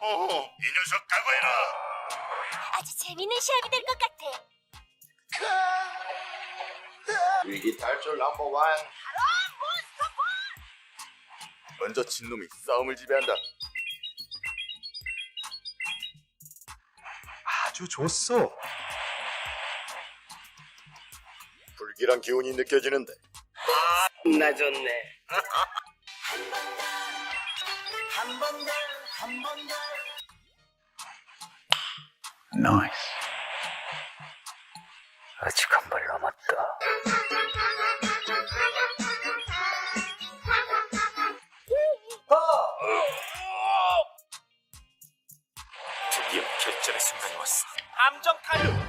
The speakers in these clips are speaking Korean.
오, 이 녀석 각오해라. 아주 재밌는 시합이 될 것 같아. 위기 탈출 넘버 원. 먼저 진 놈이 싸움을 지배한다. 아주 좋소. 불길한 기운이 느껴지는데. 나 좋네. 나이스. 아직 한 발 남았다. 드디어 결전의 순간이 왔어. 함정 타류.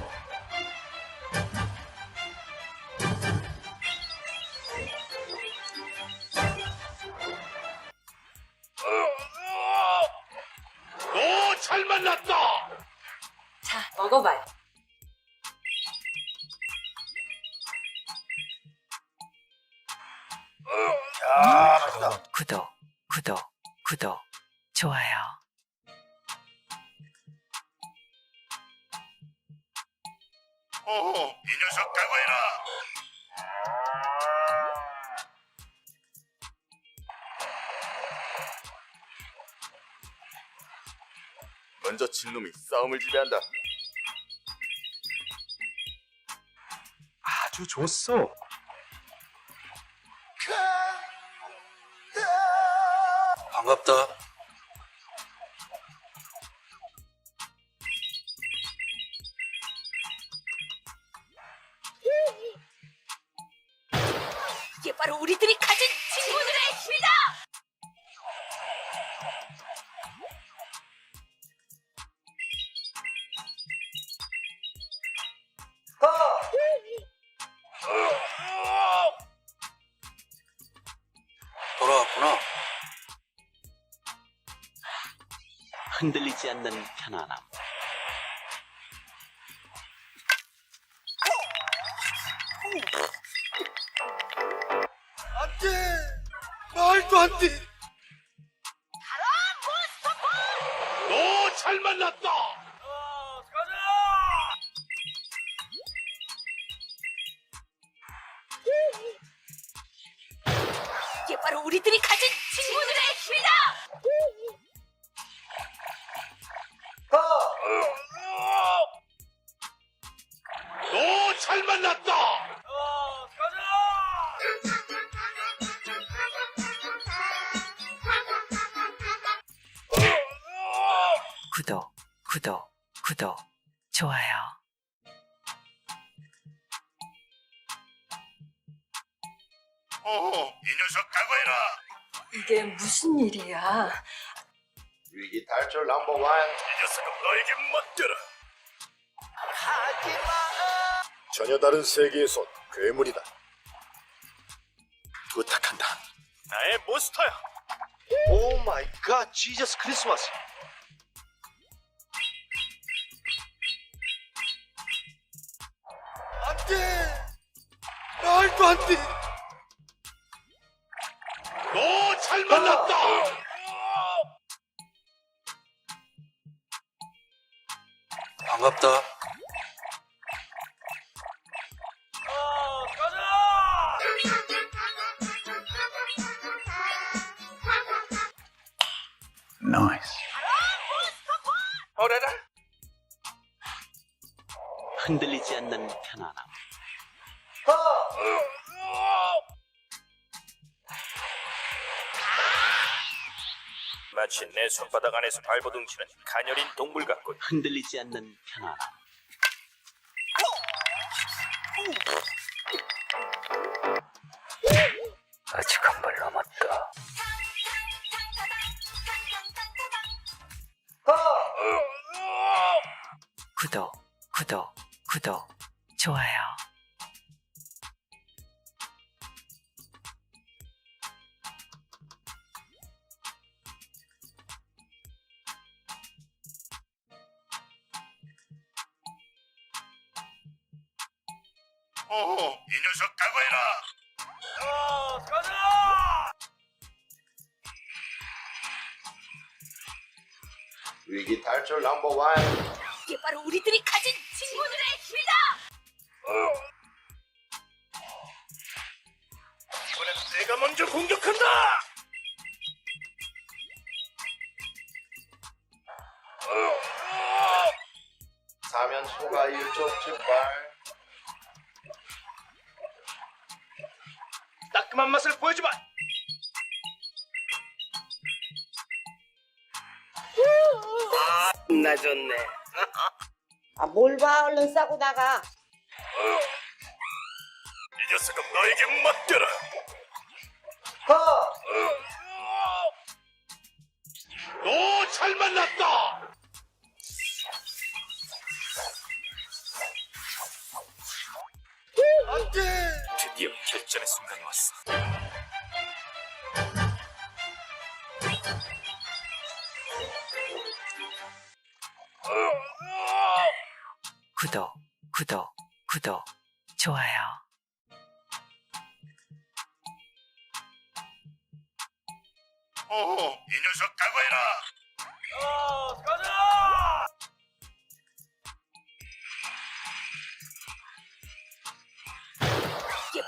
먼저 진 놈이 싸움을 지배한다. 아주 좋소. 반갑다. 흔들리지 않는 편안함. 말도 안 돼. 구독, 구독, 구독, 좋아요. 오, 이 녀석 각오해라. 이게 무슨 일이야? 위기 탈출 넘버 원. 이 녀석은 너에게 맡겨라. 전혀 다른 세계에서 괴물이다. 부탁한다. 나의 몬스터야. 오 마이 갓, 지저스 크리스마스. 돼. 말도 안 돼. 너 잘 만났다. 반갑다. 나이스. 어라라. 흔들리지 않는 편안함. 마치 내 손바닥 안에서 발버둥치는 가녀린 동물 같군. 흔들리지 않는 편안함. 아직 한 발 남았다. 구독, 구독, 구독, 좋아요. 사면 소가 일쪽 즉발. 따끔한 맛을 보여주마. 아, 뭘 봐, 얼른 싸고 나가. 이 녀석은 너에게 맡겨라. 너잘 만났다. 드디어 결전의 순간이 왔어. 구독, 구독, 구독, 좋아요. 어, 이 녀석 각오해라. 이게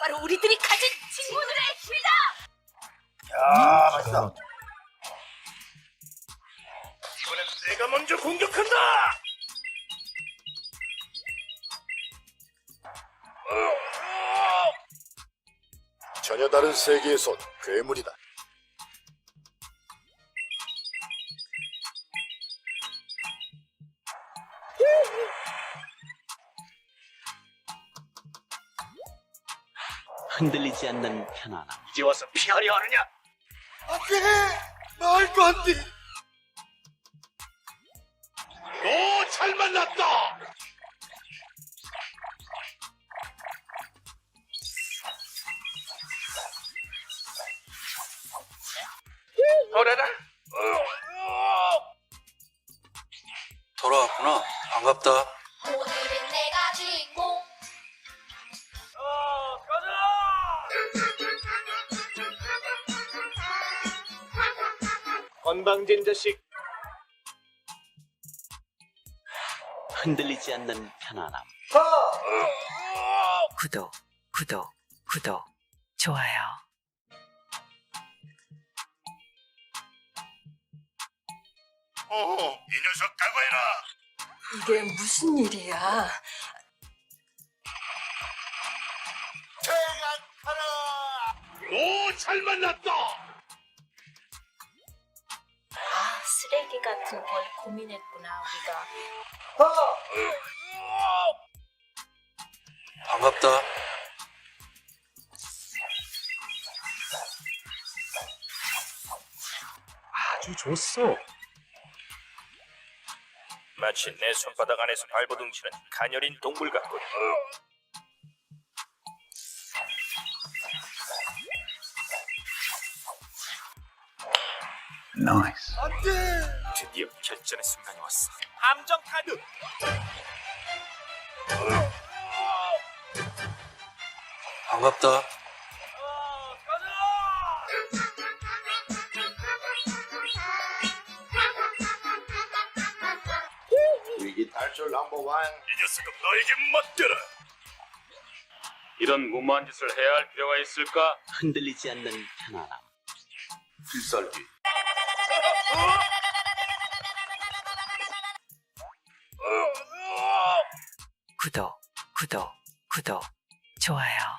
바로 우리들이 가진 친구들의 힘이다. 야, 맛있다. 이번엔 내가 먼저 공격한다. 전혀 다른 세계에서 괴물이다. 흔들리지 않는 편안함. 이제 와서 피하려 하느냐? 안돼, 말도 안 구독, 구독, 구독, 좋아요. 어, 이 녀석 각오해라. 이게 무슨 일이야? 너잘 만났다. 아, 쓰레기 같은 걸 고민했구나 우리가. 반갑다. 아주 좋소. 마치 내 손바닥 안에서 발버둥치는 가녀린 동물 같군. Nice. 드디어 결전의 순간이 왔어. 함정 카드. 반갑다. 위기 탈출 넘버 원. 이 녀석은 너에게 맡겨라. 이런 무모한 짓을 해야 할 필요가 있을까? 흔들리지 않는 편안함. 필살기. 구독, 구독, 구독, 좋아요.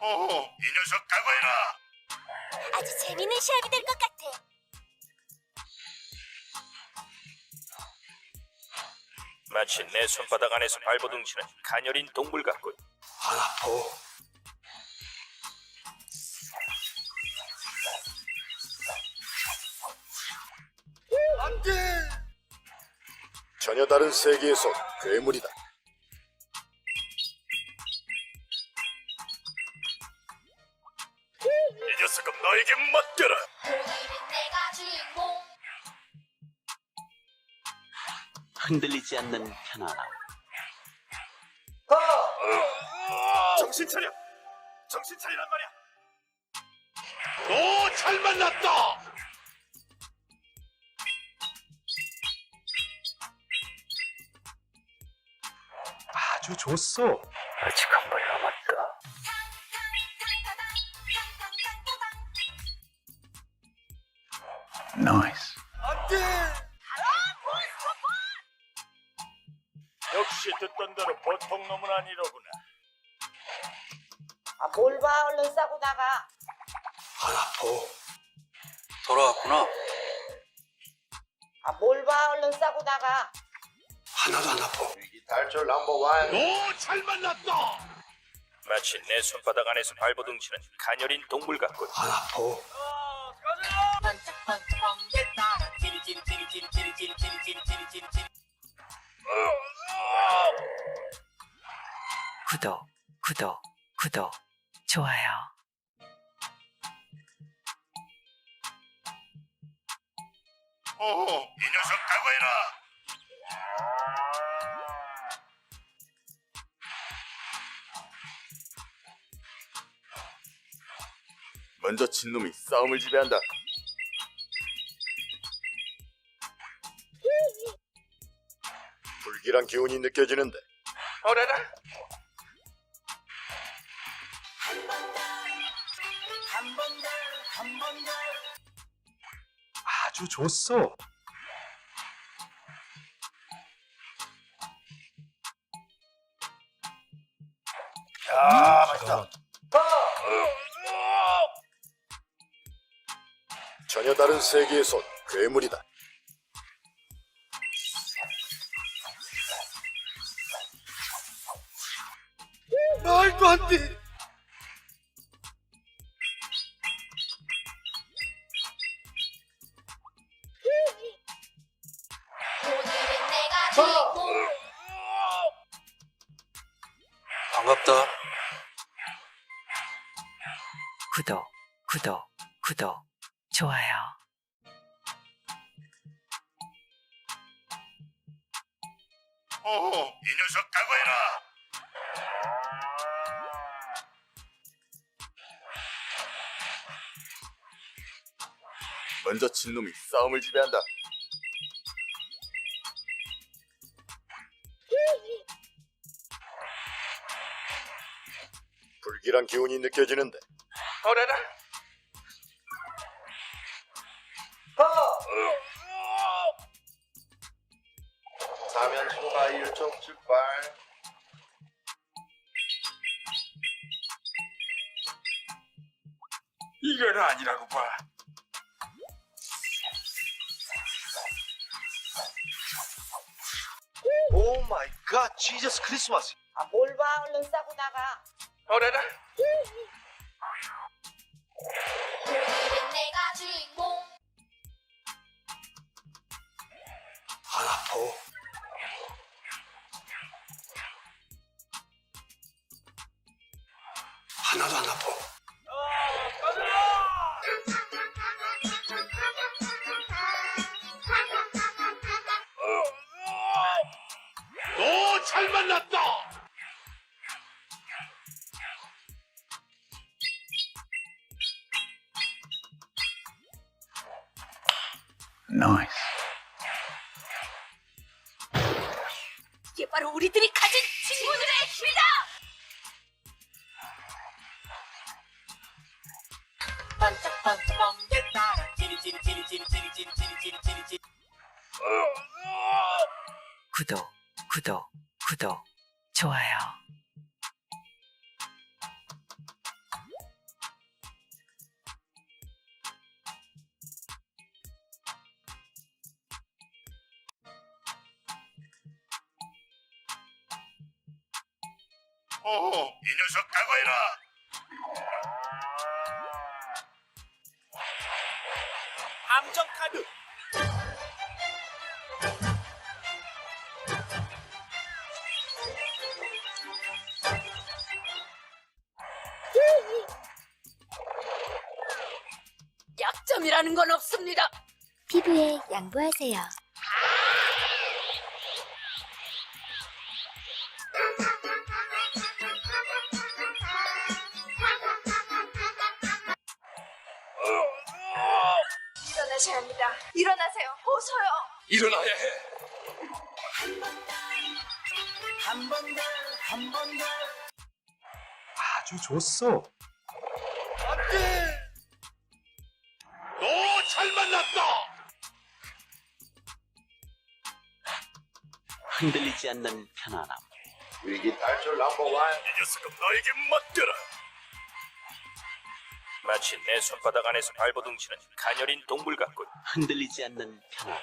어, 이 녀석 각오해라. 아주 재밌는 시합이 될 것 같아. 마치 내 손바닥 안에서 발버둥치는 가녀린 동물 같군. 안돼. 전혀 다른 세계에서 괴물이다. 맡겨라. 오늘은 내가 주인공. 흔들리지 않는 편안함. 정신 차려. 정신 차리란 말이야. 너잘 만났다. 아주 좋소. 아직 한발 역시 듣던 대로 보통 놈은 아니로구나. 아, 뭘 봐, 얼른 싸고 나가. 돌아왔구나. 아, 뭘 봐, 얼른 싸고 나가. 위기 탈출 넘버 원. 너잘 만났다. 마치 내 손바닥 안에서 발버둥치는 가녀린 동물 같군. 구독, 구독, 구독, 좋아요. 어, 이 녀석 각오해라. 먼저 친 놈이 싸움을 지배한다. 불길한 기운이 느껴지는데. 어라라. 좋소. 야, 맛있다. 전혀 다른 세계의 손, 괴물이다. 반갑다. 구독, 구독, 구독, 좋아요. 어, 이 녀석 각오해라. 먼저 친 놈이 싸움을 지배한다. 불길한 기운이 느껴지는데. 어라라. 사면 초과 일촉 즉발. 이건 아니라고 봐. 오 마이 갓, 지저스 크리스마스. 아, 뭘 봐, 얼른 싸고 나가. 어라라. 내가 주인공 하나도 안 아파. 너 잘 만났다. 어, 이 녀석 각오해라. 함정 카드. 약점이라는 건 없습니다 피부에 양보하세요. 일어나야 해. 아주 좋소. 안돼. 너 잘 만났다. 흔들리지 않는 편안함. 위기 탈출 넘버 원. 이 녀석은 너에게 맡겨라. 마치 내 손바닥 안에서 발버둥치는 가녀린 동물 같군. 흔들리지 않는 편안함.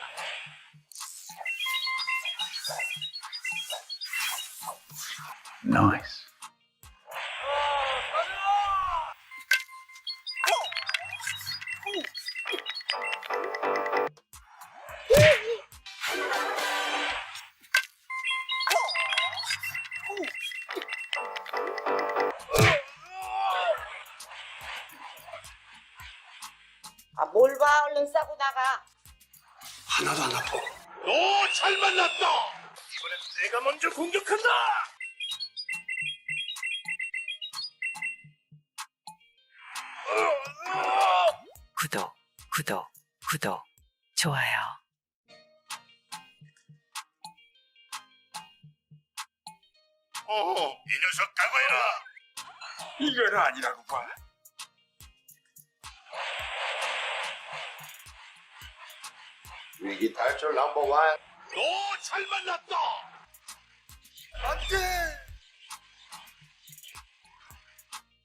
아, 뭘 봐, 얼른 싸고 나가. 하나도 안 아파. 너 잘 만났다. 이번엔 내가 먼저 공격한다. 구독, 구독, 구독, 좋아요. 어, 이 녀석 각오해라. 이건 아니라고 봐. 위기 탈출 넘버원. 너잘 만났다. 안돼.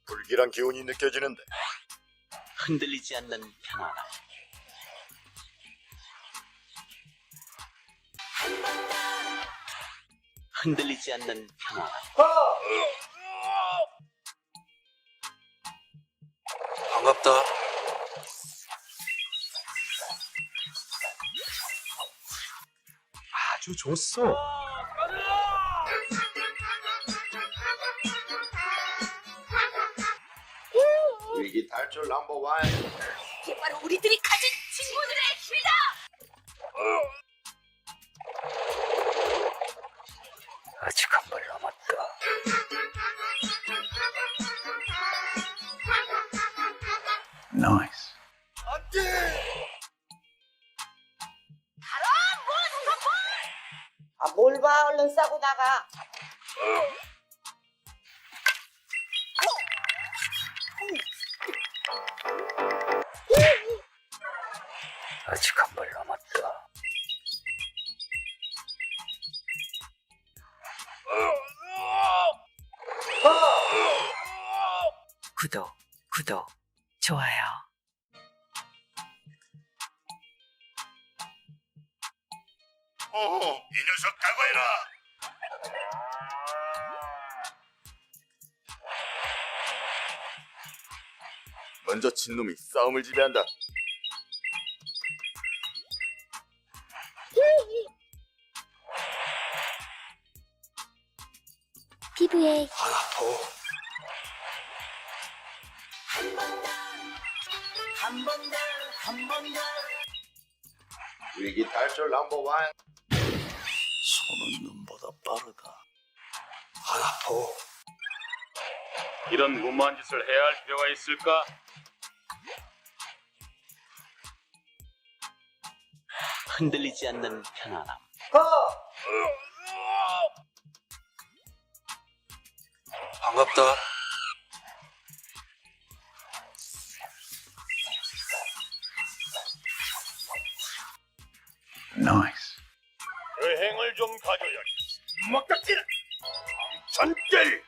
불길한 기운이 느껴지는데. 흔들리지 않는 편안함. 흔들리지 않는 편안함. 반갑다. 아주 좋소. 넘버 원. 이게 바로 우리들이 가진 친구들의 힘이다. 아직 한 발 남았다. 안돼. 아, 뭘 봐, 얼른 싸고 나가. 먼저 친놈이 싸움을 지배한다. 피부에. 위기 탈출 넘버 원. 손은 눈보다 빠르다. 이런 무모한 짓을 해야 할 필요가 있을까? 흔들리지 않는 편안함. 반갑다. 여행을 좀 가져야겠어. 막딱지는 전결.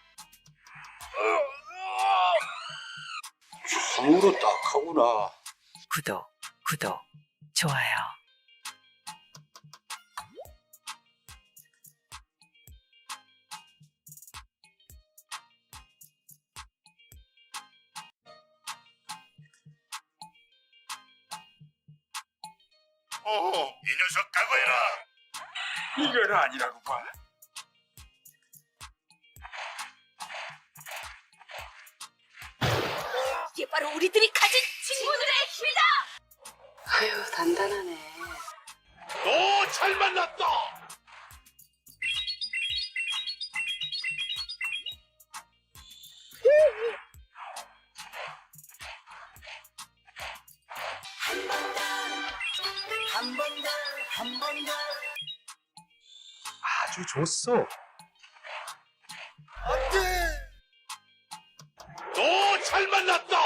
참으로 딱하구나. 구독, 구독, 좋아요. 이건 아니라고 봐. 이게 바로 우리들이 가진 친구들의 힘이다. 아유, 단단하네. 너 잘 만났다. 아주 좋소. 또잘 만났다.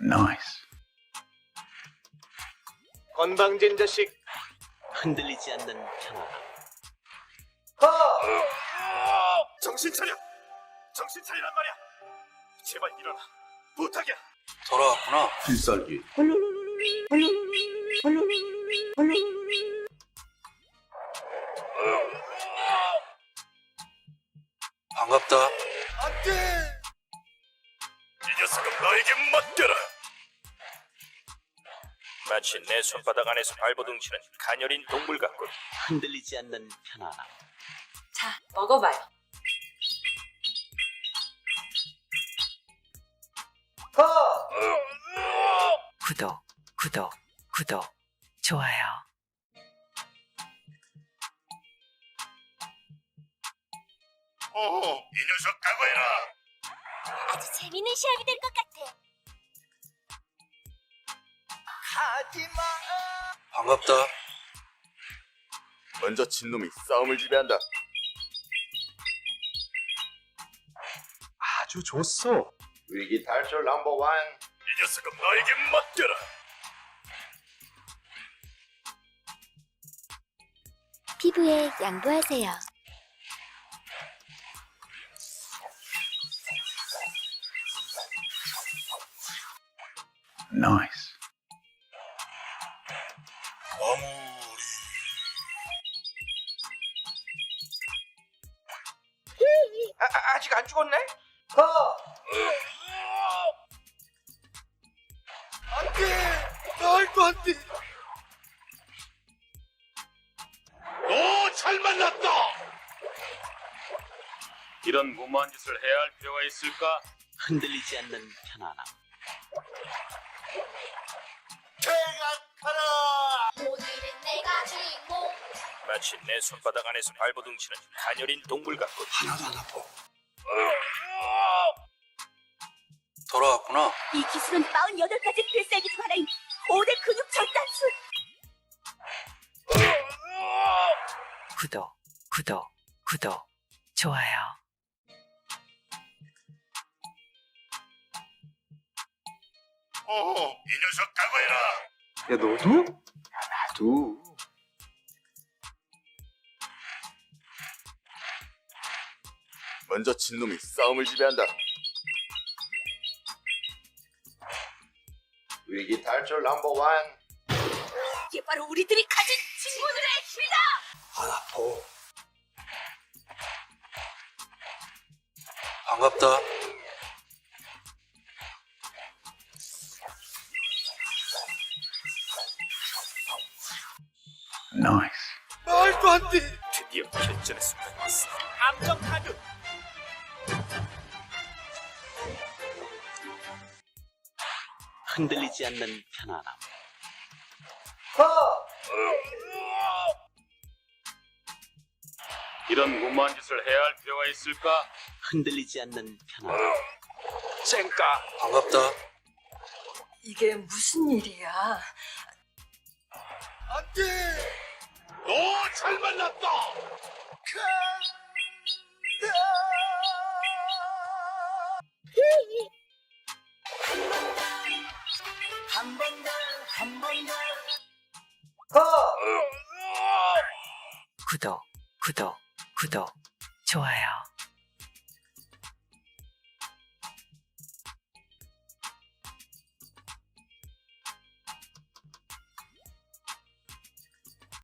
나이스. 건방진 자식. 흔들리지 않는 편안함. 정신 차려. 정신 차리란 말이야. 제발 일어나. 부탁이야. 돌아왔구나. 필살기. 내 손바닥 안에서 발버둥치는 가녀린 동물 같군. 흔들리지 않는 편안함. 자, 먹어봐요. 구독, 구독, 구독, 좋아요. 오, 이 녀석 각오해라. 아주 재밌는 시합이 될 것 같아. 반갑다. 먼저 친 놈이 싸움을 지배한다. 아주 좋소. 위기 탈출 넘버 원. 이 녀석은 너에게 맡겨라. 피부에 양보하세요. 나 말도 안 돼! 너 잘 만났다! 이런 무모한 짓을 해야 할 필요가 있을까? 흔들리지 않는 편안함. 오늘은 내가 주인공. 마치 내 손바닥 안에서 발버둥치는 가녀린 동물 같군. 하나도 안 아파. 돌아왔구나. 이 기술은 48가지 필살기 중 하나인 5대 근육 절단술. 구독, 구독, 구독, 좋아요. 이 녀석 각오해라. 야 너도? 나도. 먼저 친 놈이 싸움을 지배한다. 탈출 넘버 원. 이게 바로 우리들이 가진 친구들의 힘이다. 안 아파. 반갑다. 나이스. 말도 안 돼! 드디어 결전의 순간이 왔어. 암정 카드. 흔들리지 않는 편안함. 이런 무모한 짓을 해야 할 필요가 있을까? 흔들리지 않는 편안함. 쌩까. 반갑다. 이게 무슨 일이야? 안 돼! 너 잘 만났다! 구 구독, 구독, 좋아요.